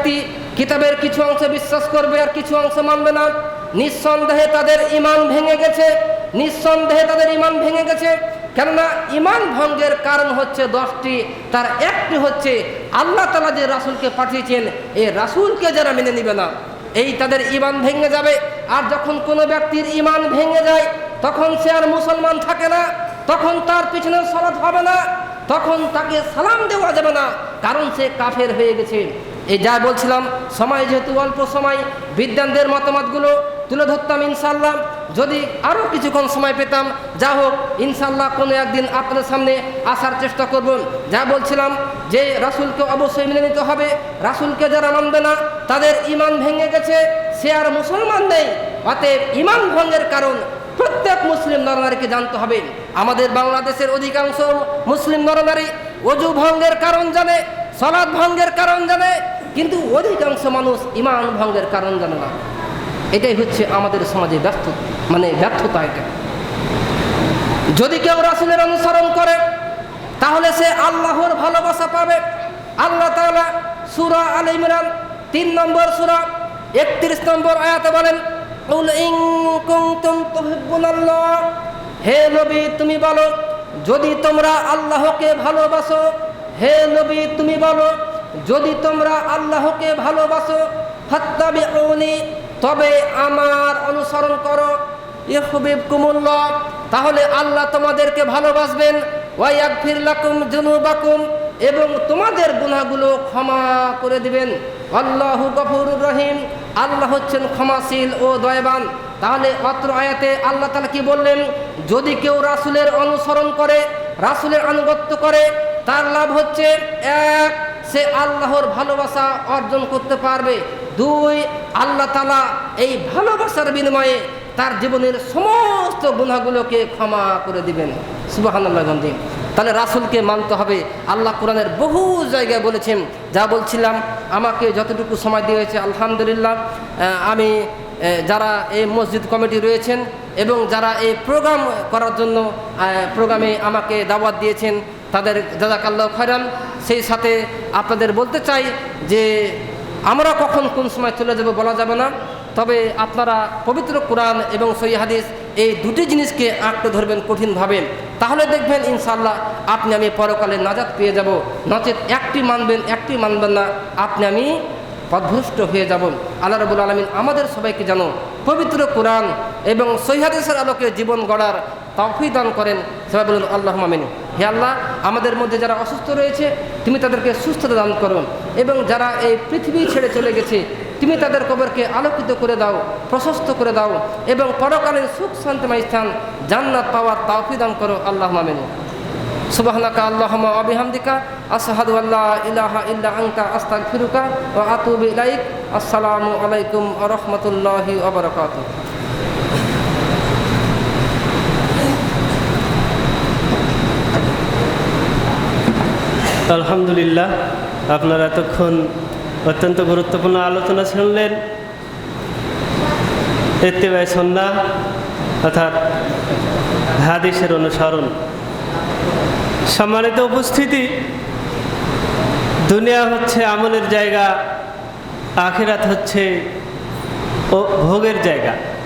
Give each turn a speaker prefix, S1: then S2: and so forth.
S1: ব্যক্তি কিতাবের কিছু অংশে বিশ্বাস করবে আর কিছু অংশ মানবে না, নিঃসন্দেহে তাদের ইমান ভেঙে গেছে, নিঃসন্দেহে তাদের ইমান ভেঙে গেছে। কেননা ইমান ভঙ্গের কারণ হচ্ছে দশটি, তার একটি হচ্ছে আল্লাহ তালা যে রাসুলকে পাঠিয়েছেন, এই রাসুলকে যারা মেনে নিবে না, এই তাদের ইমান ভেঙে যাবে। আর যখন কোনো ব্যক্তির ইমান ভেঙে যায়, তখন সে আর মুসলমান থাকে না, তখন তার পিছনে সলাৎ হবে না, তখন তাকে সালাম দেওয়া যাবে না, কারণ সে কাফের হয়ে গেছে। এই যা বলছিলাম, সময় যেহেতু অল্প সময় বিদ্যানদের মতামতগুলো তুলে ধরতাম ইনশাল্লাহ যদি আরও কিছুক্ষণ সময় পেতাম, যা হোক ইনশাল্লাহ কোনো একদিন আপনাদের সামনে আসার চেষ্টা করব। যা বলছিলাম যে রাসুলকে অবশ্যই মেনে নিতে হবে। রাসুলকে যারা মানবে না, তাদের ইমান ভেঙে গেছে, সে আর মুসলমান নেই। অতএব ইমান ভঙ্গের কারণ প্রত্যেক মুসলিম নরনারীকে জানতে হবে। আমাদের বাংলাদেশের অধিকাংশ মুসলিম নরনারী অজু ভঙ্গের কারণ জানে সলাদ ভঙ্গের কারণ জানে কিন্তু অধিকাংশ মানুষ ইমান ভঙ্গের কারণ জানে না। এটাই হচ্ছে আমাদের সমাজে ব্যর্থ মানে ব্যর্থতা এটা। যদি কেউ রাসুলের অনুসরণ করে, তাহলে সে আল্লাহর ভালোবাসা পাবে। আল্লাহ তাআলা সূরা আল ইমরান তিন নম্বর সুরা, একত্রিশ নম্বর আয়াতে বলেন, "কুল ইন কুনতুম হে নবী, তুমি বলো, যদি তোমরা আল্লাহকে ভালোবাসো, হে নবী, তুমি বলো যদি তোমরা আল্লাহকে ভালোবাসো, ফাত্তাবিউনি, তবে আমার অনুসরণ করো। তাহলে আল্লাহ তোমাদেরকে ভালোবাসবেন। ওয়াইয়াগফির লাকুম জুনুবাকুম এবং তোমাদের গুনাহগুলো ক্ষমা করে দিবেন। আল্লাহু গফুরুর রহিম, আল্লাহ হচ্ছেন ক্ষমাশীল ও দয়বান। তাহলে অত্র আয়াতে আল্লাহ তালা কি বললেন? যদি কেউ রাসুলের অনুসরণ করে, রাসুলের আনুগত্য করে, তার লাভ হচ্ছে এক সে আল্লাহর ভালোবাসা অর্জন করতে পারবে। দুই, আল্লাহ তালা এই ভালোবাসার বিনিময়ে তার জীবনের সমস্ত গুণাগুলোকে ক্ষমা করে দিবেন। সুবাহান্লাহ তাহলে রাসুলকে মানতে হবে। আল্লাহ কোরআনের বহু জায়গায় বলেছেন, যা বলছিলাম, আমাকে যতটুকু সময় দিয়ে হয়েছে আলহামদুলিল্লাহ আমি যারা এই মসজিদ কমিটি রয়েছেন এবং যারা এই প্রোগ্রাম করার জন্য প্রোগ্রামে আমাকে দাওয়াত দিয়েছেন তাদের জাজাকাল্লাহ খয়রান, সেই সাথে আপনাদের বলতে চাই যে আমরা কখন কোন সময় চলে যাব বলা যাবে না। তবে আপনারা পবিত্র কোরআন এবং সই হাদিস এই দুটি জিনিসকে আঁকড়ে ধরবেন কঠিনভাবে। তাহলে দেখবেন ইনশাল্লাহ আপনি আমি পরকালে নাজাত পেয়ে যাব। নচেত একটি মানবেন একটি মানবেন না। আপনি আমি পদভ্রষ্ট হয়ে যাব। আল্লাহ রবুল আলমিন আমাদের সবাইকে জানো পবিত্র কোরআন এবং সৈহাদিসের আলোকে জীবন গড়ার তফি দান করেন। সবাই বলুন আল্লাহ মামিন হে আল্লাহ, আমাদের মধ্যে যারা অসুস্থ রয়েছে, তুমি তাদেরকে সুস্থতা দান করো। এবং যারা এই পৃথিবী ছেড়ে চলে গেছে, তুমি তাদের কবরকে আলোকিত করে দাও, প্রশস্ত করে দাও এবং পরকালীন সুখ শান্তিময় স্থান জান্নাত পাওয়ার তাওফি দান করো। আল্লাহ মামিন সুবহানাকা আল্লাহুম্মা ওয়া বিহামদিকা, আশহাদু আল্লা ইলাহা ইল্লা আনতা, আস্তাগফিরুকা ওয়া আতুবু ইলাইক। আসসালামু আলাইকুম রাহমাতুল্লাহি ওয়া
S2: আলহামদুলিল্লাহ, আপনারা এতক্ষণ অত্যন্ত গুরুত্বপূর্ণ আলোচনা শুনলেন। এত্তেবাই সন্না অর্থাৎ হাদিসের অনুসরণ। সম্মানিত উপস্থিতি, দুনিয়া হচ্ছে আমলের জায়গা, আখেরাত হচ্ছে ভোগের জায়গা।